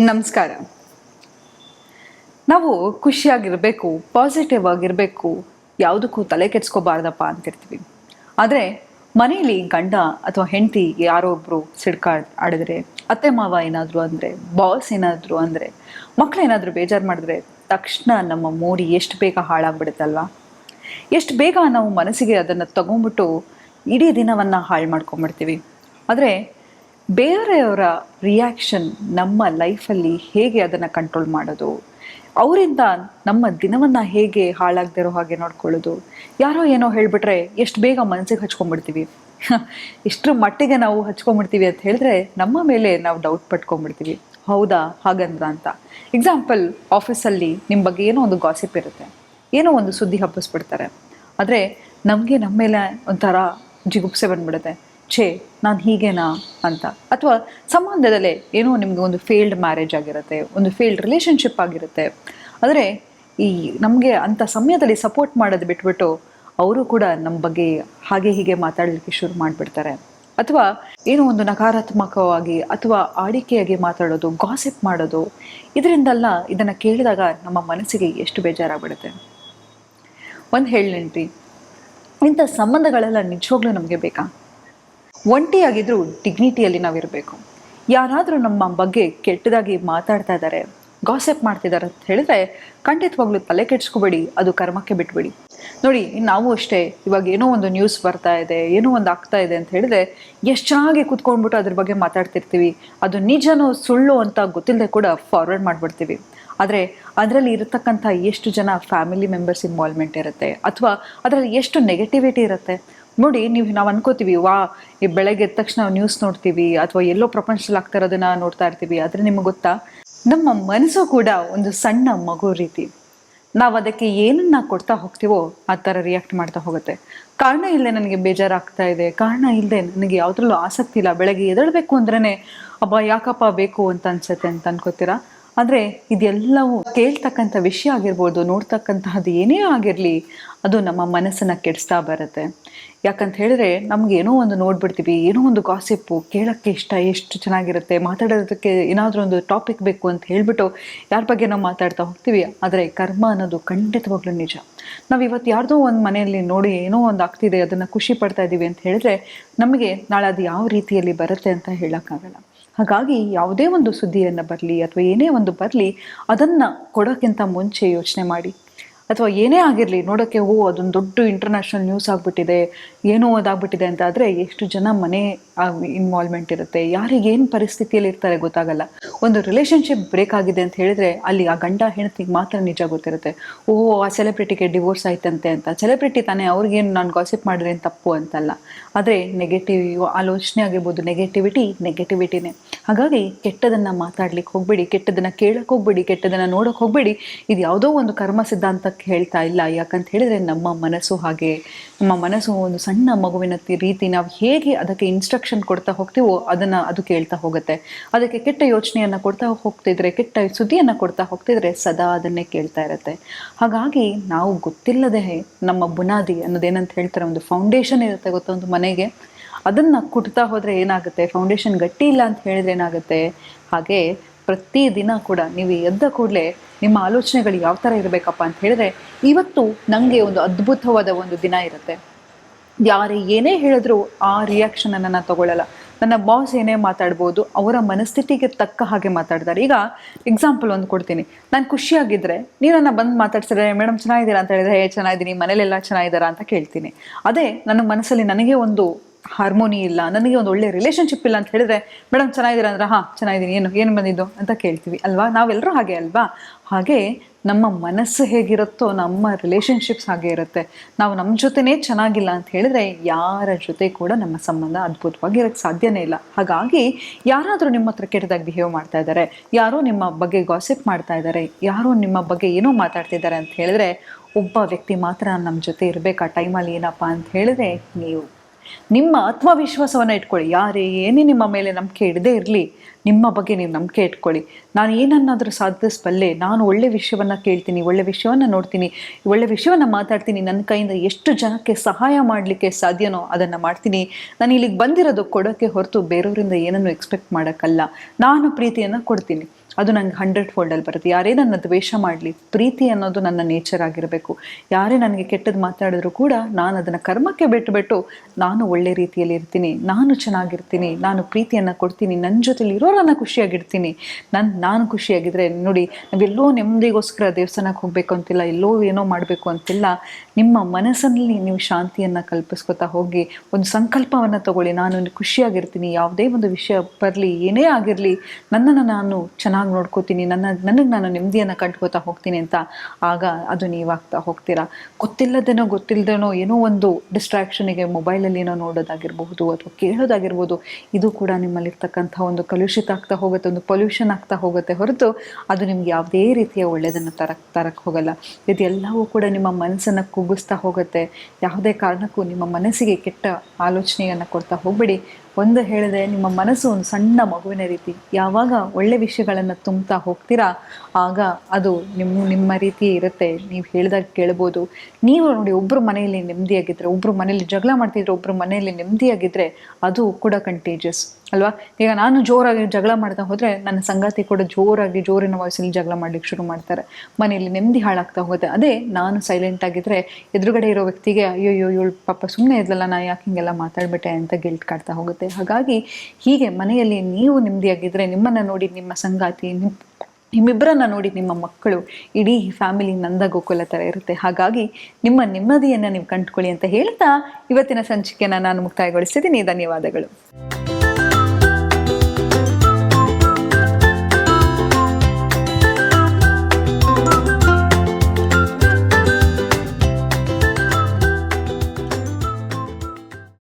ನಮಸ್ಕಾರ. ನಾವು ಖುಷಿಯಾಗಿರಬೇಕು ಪಾಸಿಟಿವ್ ಆಗಿರಬೇಕು, ಯಾವುದಕ್ಕೂ ತಲೆ ಕೆಡ್ಸ್ಕೋಬಾರ್ದಪ್ಪ ಅಂತಿರ್ತೀವಿ. ಆದರೆ, ಮನೆಯಲ್ಲಿ ಗಂಡ ಅಥವಾ ಹೆಂಡತಿ ಯಾರೋ ಒಬ್ಬರು ಸಿಡ್ಕಾ ಆಡಿದ್ರೆ, ಅತ್ತೆ ಮಾವ ಏನಾದರೂ ಅಂದರೆ ಬಾಸ್ ಏನಾದರೂ ಅಂದರೆ ಮಕ್ಕಳು ಏನಾದರೂ ಬೇಜಾರು ಮಾಡಿದ್ರೆ ತಕ್ಷಣ ನಮ್ಮ ಮೂಡಿ ಎಷ್ಟು ಬೇಗ ಹಾಳಾಗ್ಬಿಡುತ್ತಲ್ವ ಎಷ್ಟು ಬೇಗ ನಾವು ಮನಸ್ಸಿಗೆ ಅದನ್ನು ತಗೊಂಡ್ಬಿಟ್ಟು ಇಡೀ ದಿನವನ್ನು ಹಾಳು ಮಾಡ್ಕೊಂಬಿಡ್ತೀವಿ. ಆದರೆ ಬೇರೆಯವರ ರಿಯಾಕ್ಷನ್ ನಮ್ಮ ಲೈಫಲ್ಲಿ ಹೇಗೆ ಅದನ್ನು ಕಂಟ್ರೋಲ್ ಮಾಡೋದು? ಅವರಿಂದ ನಮ್ಮ ದಿನವನ್ನು ಹೇಗೆ ಹಾಳಾಗದಿರೋ ಹಾಗೆ ನೋಡ್ಕೊಳ್ಳೋದು? ಯಾರೋ ಏನೋ ಹೇಳಿಬಿಟ್ರೆ ಎಷ್ಟು ಬೇಗ ಮನಸ್ಸಿಗೆ ಹಚ್ಕೊಂಡ್ಬಿಡ್ತೀವಿ. ಇಷ್ಟರ ಮಟ್ಟಿಗೆ ನಾವು ಹಚ್ಕೊಂಡ್ಬಿಡ್ತೀವಿ ಅಂತ ಹೇಳಿದ್ರೆ ನಮ್ಮ ಮೇಲೆ ನಾವು ಡೌಟ್ ಪಟ್ಕೊಂಡ್ಬಿಡ್ತೀವಿ. ಹೌದಾ? ಹಾಗಂದ್ರ ಅಂತ. ಎಕ್ಸಾಂಪಲ್ ಆಫೀಸಲ್ಲಿ ನಿಮ್ಮ ಬಗ್ಗೆ ಏನೋ ಒಂದು ಗಾಸಿಪ್ ಇರುತ್ತೆ. ಏನೋ ಒಂದು ಸುದ್ದಿ ಹಬ್ಬಿಸ್ಬಿಡ್ತಾರೆ. ಆದರೆ ನಮಗೆ ನಮ್ಮ ಮೇಲೆ ಒಂಥರ ಜಿಗುಪ್ಸೆ ಬಂದ್ಬಿಡುತ್ತೆ. ಛೇ, ನಾನು ಹೀಗೇನಾ ಅಂತ. ಅಥವಾ ಸಂಬಂಧದಲ್ಲೇ ಏನೋ ನಿಮಗೆ ಒಂದು ಫೇಲ್ಡ್ ಮ್ಯಾರೇಜ್ ಆಗಿರುತ್ತೆ, ಒಂದು ಫೇಲ್ಡ್ ರಿಲೇಷನ್ಶಿಪ್ ಆಗಿರುತ್ತೆ. ಆದರೆ ಈ ನಮಗೆ ಅಂಥ ಸಮಯದಲ್ಲಿ ಸಪೋರ್ಟ್ ಮಾಡೋದು ಬಿಟ್ಬಿಟ್ಟು ಅವರು ಕೂಡ ನಮ್ಮ ಬಗ್ಗೆ ಹಾಗೆ ಹೀಗೆ ಮಾತಾಡಲಿಕ್ಕೆ ಶುರು ಮಾಡಿಬಿಡ್ತಾರೆ. ಅಥವಾ ಏನೋ ಒಂದು ನಕಾರಾತ್ಮಕವಾಗಿ ಅಥವಾ ಆಡಿಕೆಯಾಗಿ ಮಾತಾಡೋದು ಗಾಸಿಪ್ ಮಾಡೋದು, ಇದರಿಂದಲ್ಲ ಇದನ್ನು ಕೇಳಿದಾಗ ನಮ್ಮ ಮನಸ್ಸಿಗೆ ಎಷ್ಟು ಬೇಜಾರಾಗ್ಬಿಡುತ್ತೆ. ಒಂದು ಹೇಳೇನ್ರಿ ಇಂಥ ಸಂಬಂಧಗಳೆಲ್ಲ ನಿಜವಾಗ್ಲೂ ನಮಗೆ ಬೇಕಾ? ಒಂಟಿಯಾಗಿದ್ರೂ ಡಿಗ್ನಿಟಿಯಲ್ಲಿ ನಾವಿರಬೇಕು. ಯಾರಾದರೂ ನಮ್ಮ ಬಗ್ಗೆ ಕೆಟ್ಟದಾಗಿ ಮಾತಾಡ್ತಾ ಇದ್ದಾರೆ ಗಾಸೆಪ್ ಮಾಡ್ತಿದ್ದಾರೆ ಅಂತ ಹೇಳಿದ್ರೆ ಖಂಡಿತವಾಗ್ಲೂ ತಲೆ ಕೆಡ್ಸ್ಕೊಬೇಡಿ, ಅದು ಕರ್ಮಕ್ಕೆ ಬಿಟ್ಬಿಡಿ. ನೋಡಿ, ನಾವು ಅಷ್ಟೇ ಇವಾಗ ಏನೋ ಒಂದು ನ್ಯೂಸ್ ಬರ್ತಾ ಇದೆ, ಏನೋ ಒಂದು ಆಗ್ತಾ ಇದೆ ಅಂತ ಹೇಳಿದ್ರೆ ಎಷ್ಟು ಚೆನ್ನಾಗಿ ಕೂತ್ಕೊಂಡ್ಬಿಟ್ಟು ಅದ್ರ ಬಗ್ಗೆ ಮಾತಾಡ್ತಿರ್ತೀವಿ. ಅದು ನಿಜನೋ ಸುಳ್ಳು ಅಂತ ಗೊತ್ತಿಲ್ಲದೆ ಕೂಡ ಫಾರ್ವರ್ಡ್ ಮಾಡಿಬಿಡ್ತೀವಿ. ಆದರೆ ಅದರಲ್ಲಿ ಇರತಕ್ಕಂಥ ಎಷ್ಟು ಜನ ಫ್ಯಾಮಿಲಿ ಮೆಂಬರ್ಸ್ ಇನ್ವಾಲ್ವ್ಮೆಂಟ್ ಇರುತ್ತೆ, ಅಥವಾ ಅದರಲ್ಲಿ ಎಷ್ಟು ನೆಗೆಟಿವಿಟಿ ಇರುತ್ತೆ ನೋಡಿ, ನೀವು ನಾವು ಅನ್ಕೋತೀವಿ, ವಾ, ಈ ಬೆಳಗ್ಗೆ ಎದ್ದ ತಕ್ಷಣ ನ್ಯೂಸ್ ನೋಡ್ತೀವಿ, ಅಥವಾ ಎಲ್ಲೋ ಪ್ರಪಂಚದಲ್ಲಿ ಆಗ್ತಾ ಇರೋದನ್ನ ನೋಡ್ತಾ ಇರ್ತೀವಿ. ಆದರೆ ನಿಮಗೆ ಗೊತ್ತಾ, ನಮ್ಮ ಮನಸ್ಸು ಕೂಡ ಒಂದು ಸಣ್ಣ ಮಗು ರೀತಿ. ನಾವು ಅದಕ್ಕೆ ಏನನ್ನ ಕೊಡ್ತಾ ಹೋಗ್ತೀವೋ, ಆ ಥರ ರಿಯಾಕ್ಟ್ ಮಾಡ್ತಾ ಹೋಗುತ್ತೆ. ಕಾರಣ ಇಲ್ಲದೆ ನನಗೆ ಬೇಜಾರಾಗ್ತಾ ಇದೆ. ಕಾರಣ ಇಲ್ಲದೆ ನನಗೆ ಯಾವುದ್ರಲ್ಲೂ ಆಸಕ್ತಿ ಇಲ್ಲ. ಬೆಳಗ್ಗೆ ಎದಳಬೇಕು ಅಂದ್ರೆ ಅಬ್ಬ, ಯಾಕಪ್ಪ ಬೇಕು ಅಂತ ಅನ್ಸುತ್ತೆ ಅಂತ ಅನ್ಕೋತೀರಾ? ಆದರೆ ಇದೆಲ್ಲವೂ ಕೇಳ್ತಕ್ಕಂಥ ವಿಷಯ ಆಗಿರ್ಬೋದು, ನೋಡ್ತಕ್ಕಂತಹದ್ದು ಏನೇ ಆಗಿರಲಿ, ಅದು ನಮ್ಮ ಮನಸ್ಸನ್ನು ಕೆಡಿಸ್ತಾ ಬರುತ್ತೆ. ಯಾಕಂತ ಹೇಳಿದ್ರೆ ನಮ್ಗೆ ಏನೋ ಒಂದು ನೋಡ್ಬಿಡ್ತೀವಿ, ಏನೋ ಒಂದು ಗಾಸಿಪ್ಪು ಕೇಳೋಕ್ಕೆ ಇಷ್ಟ ಎಷ್ಟು ಚೆನ್ನಾಗಿರುತ್ತೆ, ಮಾತಾಡೋದಕ್ಕೆ ಏನಾದರೂ ಒಂದು ಟಾಪಿಕ್ ಬೇಕು ಅಂತ ಹೇಳಿಬಿಟ್ಟು ಯಾರ ಬಗ್ಗೆ ನಾವು ಮಾತಾಡ್ತಾ ಹೋಗ್ತೀವಿ, ಆದರೆ ಕರ್ಮ ಅನ್ನೋದು ಖಂಡಿತವಾಗ್ಲೂ ನಿಜ. ನಾವು ಇವತ್ತು ಯಾರ್ದೋ ಒಂದು ಮನೆಯಲ್ಲಿ ನೋಡಿ ಏನೋ ಒಂದು ಆಗ್ತಿದೆ, ಅದನ್ನು ಖುಷಿ ಪಡ್ತಾ ಇದ್ದೀವಿ ಅಂತ ಹೇಳಿದ್ರೆ ನಮಗೆ ನಾಳೆ ಅದು ಯಾವ ರೀತಿಯಲ್ಲಿ ಬರುತ್ತೆ ಅಂತ ಹೇಳೋಕ್ಕಾಗಲ್ಲ. ಹಾಗಾಗಿ ಯಾವುದೇ ಒಂದು ಸುದ್ದಿಯನ್ನು ಬರಲಿ ಅಥವಾ ಏನೇ ಒಂದು ಬರಲಿ ಅದನ್ನು ಕೊಡೋಕ್ಕಿಂತ ಮುಂಚೆ ಯೋಚನೆ ಮಾಡಿ. ಅಥವಾ ಏನೇ ಆಗಿರಲಿ ನೋಡೋಕ್ಕೆ ಓ, ಅದೊಂದು ದೊಡ್ಡ ಇಂಟರ್ನ್ಯಾಷನಲ್ ನ್ಯೂಸ್ ಆಗಿಬಿಟ್ಟಿದೆ, ಏನೋ ಅದಾಗ್ಬಿಟ್ಟಿದೆ ಅಂತ ಆದರೆ ಎಷ್ಟು ಜನ ಮನೆ ಇನ್ವಾಲ್ವ್ಮೆಂಟ್ ಇರುತ್ತೆ ಯಾರಿಗೇನು ಪರಿಸ್ಥಿತಿಯಲ್ಲಿ ಇರ್ತಾರೆ ಗೊತ್ತಾಗಲ್ಲ. ಒಂದು ರಿಲೇಷನ್ಶಿಪ್ ಬ್ರೇಕ್ ಆಗಿದೆ ಅಂತ ಹೇಳಿದ್ರೆ ಅಲ್ಲಿ ಆ ಗಂಡ ಹೆಂಡತಿಗೆ ಮಾತ್ರ ನಿಜ ಗೊತ್ತಿರುತ್ತೆ. ಓ, ಆ ಸೆಲೆಬ್ರಿಟಿಗೆ ಡಿವೋರ್ಸ್ ಆಯ್ತಂತೆ ಅಂತ. ಸೆಲೆಬ್ರಿಟಿ ತಾನೇ ಅವ್ರಿಗೇನು ನಾನು ಗಾಸಿಪ್ ಮಾಡಿದ್ರೆ ತಪ್ಪು ಅಂತಲ್ಲ. ಆದರೆ ನೆಗೆಟಿವ್ ಆಲೋಚನೆ ಆಗಿರ್ಬೋದು ನೆಗೆಟಿವಿಟಿ ನೆಗೆಟಿವಿಟಿನೇ ಹಾಗಾಗಿ ಕೆಟ್ಟದನ್ನು ಮಾತಾಡ್ಲಿಕ್ಕೆ ಹೋಗ್ಬೇಡಿ, ಕೆಟ್ಟದನ್ನು ಕೇಳಕ್ಕೆ ಹೋಗ್ಬೇಡಿ, ಕೆಟ್ಟದನ್ನು ನೋಡೋಕೆ ಹೋಗ್ಬೇಡಿ. ಇದು ಯಾವುದೋ ಒಂದು ಕರ್ಮ ಸಿದ್ಧಾಂತಕ್ಕೆ ಹೇಳ್ತಾ ಇಲ್ಲ. ಯಾಕಂತ ಹೇಳಿದ್ರೆ ನಮ್ಮ ಮನಸ್ಸು ಹಾಗೆ. ನಮ್ಮ ಮನಸ್ಸು ಒಂದು ಸಣ್ಣ ಮಗುವಿನ ರೀತಿ ನಾವು ಹೇಗೆ ಅದಕ್ಕೆ ಇನ್ಸ್ಟ್ರಕ್ಷನ್ ಕೊಡ್ತಾ ಹೋಗ್ತೀವೋ ಅದನ್ನು ಅದು ಕೇಳ್ತಾ ಹೋಗುತ್ತೆ. ಅದಕ್ಕೆ ಕೆಟ್ಟ ಯೋಚನೆಯನ್ನು ಕೊಡ್ತಾ ಹೋಗ್ತಿದ್ರೆ, ಕೆಟ್ಟ ಸುದ್ದಿಯನ್ನು ಕೊಡ್ತಾ ಹೋಗ್ತಿದ್ರೆ ಸದಾ ಅದನ್ನೇ ಕೇಳ್ತಾ ಇರುತ್ತೆ. ಹಾಗಾಗಿ ನಾವು ಗೊತ್ತಿಲ್ಲದೆ ನಮ್ಮ ಬುನಾದಿ ಅನ್ನೋದೇನಂತ ಹೇಳ್ತಾರೆ, ಒಂದು ಫೌಂಡೇಶನ್ ಇರುತ್ತೆ ಗೊತ್ತಾ ಒಂದು ಮನೆಗೆ. ಅದನ್ನು ಕುಟ್ತಾ ಹೋದರೆ ಏನಾಗುತ್ತೆ? ಫೌಂಡೇಶನ್ ಗಟ್ಟಿ ಇಲ್ಲ ಅಂತ ಹೇಳಿದ್ರೆ ಏನಾಗುತ್ತೆ? ಹಾಗೆ ಪ್ರತಿದಿನ ಕೂಡ ನೀವು ಎದ್ದ ಕೂಡಲೇ ನಿಮ್ಮ ಆಲೋಚನೆಗಳು ಯಾವ ಥರ ಇರಬೇಕಪ್ಪ ಅಂತ ಹೇಳಿದ್ರೆ ಇವತ್ತು ನನಗೆ ಒಂದು ಅದ್ಭುತವಾದ ಒಂದು ದಿನ ಇರುತ್ತೆ. ಯಾರೇ ಏನೇ ಹೇಳಿದ್ರು ಆ ರಿಯಾಕ್ಷನನ್ನು ನಾನು ತಗೊಳ್ಳಲ್ಲ. ನನ್ನ ಬಾಸ್ ಏನೇ ಮಾತಾಡ್ಬೋದು, ಅವರ ಮನಸ್ಥಿತಿಗೆ ತಕ್ಕ ಹಾಗೆ ಮಾತಾಡ್ತಾರೆ. ಈಗ ಎಕ್ಸಾಂಪಲ್ ಒಂದು ಕೊಡ್ತೀನಿ. ನಾನು ಖುಷಿಯಾಗಿದ್ದರೆ ನೀವು ನನ್ನ ಬಂದು ಮಾತಾಡ್ಸಿದ್ರೆ ಮೇಡಮ್ ಚೆನ್ನಾಗಿದ್ದೀರಾ? ಅಂತ ಹೇಳಿದ್ರೆ, ಹೇ, ಚೆನ್ನಾಗಿದ್ದೀನಿ. ಮನೇಲೆಲ್ಲ ಚೆನ್ನಾಗಿದ್ದಾರಾ? ಅಂತ ಕೇಳ್ತೀನಿ. ಅದೇ ನನ್ನ ಮನಸ್ಸಲ್ಲಿ ನನಗೆ ಒಂದು ಹಾರ್ಮೋನಿ ಇಲ್ಲ, ನನಗೆ ಒಂದು ಒಳ್ಳೆ ರಿಲೇಷನ್ಶಿಪ್ ಇಲ್ಲ ಅಂತ ಹೇಳಿದ್ರೆ ಮೇಡಮ್ ಚೆನ್ನಾಗಿದ್ದೀರಾ? ಅಂದ್ರೆ, ಹಾಂ, ಚೆನ್ನಾಗಿದ್ದೀನಿ. ಏನು ಏನು ಬಂದಿದ್ದು? ಅಂತ ಕೇಳ್ತೀವಿ. ಅಲ್ವಾ? ನಾವೆಲ್ಲರೂ ಹಾಗೆ ಅಲ್ವಾ? ಹಾಗೆ ನಮ್ಮ ಮನಸ್ಸು ಹೇಗಿರುತ್ತೋ, ನಮ್ಮ ರಿಲೇಷನ್ಶಿಪ್ಸ್ ಹಾಗೆ ಇರುತ್ತೆ. ನಾವು ನಮ್ಮ ಜೊತೆನೇ ಚೆನ್ನಾಗಿಲ್ಲ ಅಂತ ಹೇಳಿದ್ರೆ, ಯಾರ ಜೊತೆ ಕೂಡ ನಮ್ಮ ಸಂಬಂಧ ಅದ್ಭುತವಾಗಿರೋಕ್ಕೆ ಸಾಧ್ಯನೇ ಇಲ್ಲ. ಹಾಗಾಗಿ ಯಾರಾದರೂ ನಿಮ್ಮ ಹತ್ರ ಕೆಟ್ಟದಾಗಿ ಬಿಹೇವ್ ಮಾಡ್ತಾ ಇದ್ದಾರೆ, ಯಾರೋ ನಿಮ್ಮ ಬಗ್ಗೆ ಗಾಸಿಪ್ ಮಾಡ್ತಾ ಇದ್ದಾರೆ, ಯಾರೋ ನಿಮ್ಮ ಬಗ್ಗೆ ಏನೋ ಮಾತಾಡ್ತಿದ್ದಾರೆ ಅಂತ ಹೇಳಿದ್ರೆ, ಒಬ್ಬ ವ್ಯಕ್ತಿ ಮಾತ್ರ ನಮ್ಮ ಜೊತೆ ಇರಬೇಕು. ಟೈಮಲ್ಲಿ ಏನಪ್ಪ ಅಂತ ಹೇಳಿದ್ರೆ, ನೀವು ನಿಮ್ಮ ಆತ್ಮವಿಶ್ವಾಸವನ್ನು ಇಟ್ಕೊಳ್ಳಿ. ಯಾರೇ ಏನೇ ನಿಮ್ಮ ಮೇಲೆ ನಂಬಿಕೆ ಇಡದೇ ಇರಲಿ, ನಿಮ್ಮ ಬಗ್ಗೆ ನೀವು ನಂಬಿಕೆ ಇಟ್ಕೊಳ್ಳಿ. ನಾನು ಏನನ್ನಾದರೂ ಸಾಧಿಸಬಲ್ಲೆ, ನಾನು ಒಳ್ಳೆ ವಿಷಯವನ್ನು ಕೇಳ್ತೀನಿ, ಒಳ್ಳೆ ವಿಷಯವನ್ನು ನೋಡ್ತೀನಿ, ಒಳ್ಳೆ ವಿಷಯವನ್ನು ಮಾತಾಡ್ತೀನಿ, ನನ್ನ ಕೈಯಿಂದ ಎಷ್ಟು ಜನಕ್ಕೆ ಸಹಾಯ ಮಾಡಲಿಕ್ಕೆ ಸಾಧ್ಯನೋ ಅದನ್ನು ಮಾಡ್ತೀನಿ. ನಾನು ಇಲ್ಲಿಗೆ ಬಂದಿರೋದು ಕೊಡೋಕ್ಕೆ ಹೊರತು ಬೇರೆಯವರಿಂದ ಏನನ್ನು ಎಕ್ಸ್ಪೆಕ್ಟ್ ಮಾಡೋಕ್ಕಲ್ಲ. ನಾನು ಪ್ರೀತಿಯನ್ನು ಕೊಡ್ತೀನಿ. ಅದು ನಂಗೆ ಹಂಡ್ರೆಡ್ ಫೋಲ್ಡಲ್ಲಿ ಬರುತ್ತೆ. ಯಾರೇ ನನ್ನ ದ್ವೇಷ ಮಾಡಲಿ, ಪ್ರೀತಿ ಅನ್ನೋದು ನನ್ನ ನೇಚರ್ ಆಗಿರಬೇಕು. ಯಾರೇ ನನಗೆ ಕೆಟ್ಟದ್ದು ಮಾತಾಡಿದ್ರು ಕೂಡ ನಾನು ಅದನ್ನು ಕರ್ಮಕ್ಕೆ ಬಿಟ್ಟುಬಿಟ್ಟು ಬಿಟ್ಟು ನಾನು ಒಳ್ಳೆ ರೀತಿಯಲ್ಲಿ ಇರ್ತೀನಿ, ನಾನು ಚೆನ್ನಾಗಿರ್ತೀನಿ, ನಾನು ಪ್ರೀತಿಯನ್ನು ಕೊಡ್ತೀನಿ ನನ್ನ ಜೊತೆಲಿ ಇರೋರನ್ನ ಖುಷಿಯಾಗಿರ್ತೀನಿ ನನ್ನ ನಾನು ಖುಷಿಯಾಗಿದ್ದರೆ ನೋಡಿ, ನಾವೆಲ್ಲೋ ನೆಮ್ಮದಿಗೋಸ್ಕರ ದೇವಸ್ಥಾನಕ್ಕೆ ಹೋಗಬೇಕು ಅಂತಿಲ್ಲ, ಎಲ್ಲೋ ಏನೋ ಮಾಡಬೇಕು ಅಂತಿಲ್ಲ, ನಿಮ್ಮ ಮನಸ್ಸಲ್ಲಿ ನೀವು ಶಾಂತಿಯನ್ನು ಕಲ್ಪಿಸ್ಕೊತಾ ಹೋಗಿ, ಒಂದು ಸಂಕಲ್ಪವನ್ನು ತಗೊಳ್ಳಿ, ನಾನು ಖುಷಿಯಾಗಿರ್ತೀನಿ, ಯಾವುದೇ ಒಂದು ವಿಷಯ ಬರಲಿ, ಏನೇ ಆಗಿರಲಿ, ನನ್ನನ್ನು ನಾನು ಚೆನ್ನಾಗಿ ನೋಡ್ಕೋತೀನಿ. ನನ್ನ, ನನಗೆ ನಾನು ನೆಮ್ಮದಿಯನ್ನು ಕಂಡ್ಕೋತಾ ಹೋಗ್ತೀನಿ ಅಂತ ಆಗ ಅದು ನೀವಾಗ್ತಾ ಹೋಗ್ತೀರಾ? ಗೊತ್ತಿಲ್ಲದೇನೋ ಗೊತ್ತಿಲ್ಲದೇನೋ ಏನೋ ಒಂದು ಡಿಸ್ಟ್ರಾಕ್ಷನಿಗೆ ಮೊಬೈಲಲ್ಲಿ ಏನೋ ನೋಡೋದಾಗಿರ್ಬಹುದು ಅಥವಾ ಕೇಳೋದಾಗಿರ್ಬೋದು. ಇದು ಕೂಡ ನಿಮ್ಮಲ್ಲಿರ್ತಕ್ಕಂಥ ಒಂದು ಕಲುಷಿತ ಆಗ್ತಾ ಹೋಗುತ್ತೆ, ಒಂದು ಪೊಲ್ಯೂಷನ್ ಆಗ್ತಾ ಹೋಗುತ್ತೆ ಹೊರತು ಅದು ನಿಮ್ಗೆ ಯಾವುದೇ ರೀತಿಯ ಒಳ್ಳೆಯದನ್ನು ತರಕ್ ತರಕ್ಕೆ ಹೋಗಲ್ಲ. ಇದೆಲ್ಲವೂ ಕೂಡ ನಿಮ್ಮ ಮನಸ್ಸನ್ನು ಕುಗ್ಗಿಸ್ತಾ ಹೋಗುತ್ತೆ. ಯಾವುದೇ ಕಾರಣಕ್ಕೂ ನಿಮ್ಮ ಮನಸ್ಸಿಗೆ ಕೆಟ್ಟ ಆಲೋಚನೆಯನ್ನು ಕೊಡ್ತಾ ಹೋಗಬೇಡಿ. ಒಂದು ಹೇಳಿದೆ ನಿಮ್ಮ ಮನಸ್ಸು ಒಂದು ಸಣ್ಣ ಮಗುವಿನ ರೀತಿ. ಯಾವಾಗ ಒಳ್ಳೆ ವಿಷಯಗಳನ್ನು ತುಂಬ್ತಾ ಹೋಗ್ತೀರಾ, ಆಗ ಅದು ನಿಮ್ಮ ನಿಮ್ಮ ರೀತಿ ಇರುತ್ತೆ. ನೀವು ಹೇಳಿದಾಗ ಕೇಳ್ಬೋದು. ನೀವು ನೋಡಿ ಒಬ್ಬರು ಮನೆಯಲ್ಲಿ ನೆಮ್ಮದಿಯಾಗಿದ್ದರೆ ಒಬ್ಬರು ಮನೆಯಲ್ಲಿ ಜಗಳ ಮಾಡ್ತಿದ್ರೆ ಒಬ್ಬರು ಮನೆಯಲ್ಲಿ ನೆಮ್ಮದಿಯಾಗಿದ್ದರೆ ಅದು ಕೂಡ ಕಂಟೇಜಸ್ ಅಲ್ವಾ? ಈಗ ನಾನು ಜೋರಾಗಿ ಜಗಳ ಮಾಡ್ತಾ ಹೋದರೆ ನನ್ನ ಸಂಗಾತಿ ಕೂಡ ಜೋರಾಗಿ ಜೋರಿನ ವಾಯ್ಸಲ್ಲಿ ಜಗಳ ಮಾಡ್ಲಿಕ್ಕೆ ಶುರು ಮಾಡ್ತಾರೆ. ಮನೆಯಲ್ಲಿ ನೆಮ್ಮದಿ ಹಾಳಾಗ್ತಾ ಹೋಗುತ್ತೆ ಅದೇ ನಾನು ಸೈಲೆಂಟ್ ಆಗಿದ್ರೆ ಎದುರುಗಡೆ ಇರೋ ವ್ಯಕ್ತಿಗೆ ಅಯ್ಯೋ ಇವಳು ಪಾಪ ಸುಮ್ಮನೆ ಇದ್ಲಲ್ಲ, ನಾ ಯಾಕೆ ಹಿಂಗೆಲ್ಲ ಮಾತಾಡ್ಬಿಟ್ಟೆ? ಅಂತ ಗಿಲ್ಟ್ ಕಾಡ್ತಾ ಹೋಗುತ್ತೆ. ಹಾಗಾಗಿ ಹೀಗೆ ಮನೆಯಲ್ಲಿ ನೀವು ನೆಮ್ಮದಿಯಾಗಿದ್ದರೆ ನಿಮ್ಮನ್ನು ನೋಡಿ ನಿಮ್ಮ ಸಂಗಾತಿ ನಿಮ್ಮ ನಿಮ್ಮಿಬ್ಬರನ್ನ ನೋಡಿ ನಿಮ್ಮ ಮಕ್ಕಳು ಇಡೀ ಫ್ಯಾಮಿಲಿ ನಂದ ಗೋಕುಲ ಥರ ಇರುತ್ತೆ. ಹಾಗಾಗಿ ನಿಮ್ಮ ನೆಮ್ಮದಿಯನ್ನು ನೀವು ಕಂಡುಕೊಳ್ಳಿ ಅಂತ ಹೇಳ್ತಾ ಇವತ್ತಿನ ಸಂಚಿಕೆಯನ್ನು ನಾನು ಮುಕ್ತಾಯಗೊಳಿಸಿದ್ದೀನಿ. ಧನ್ಯವಾದಗಳು.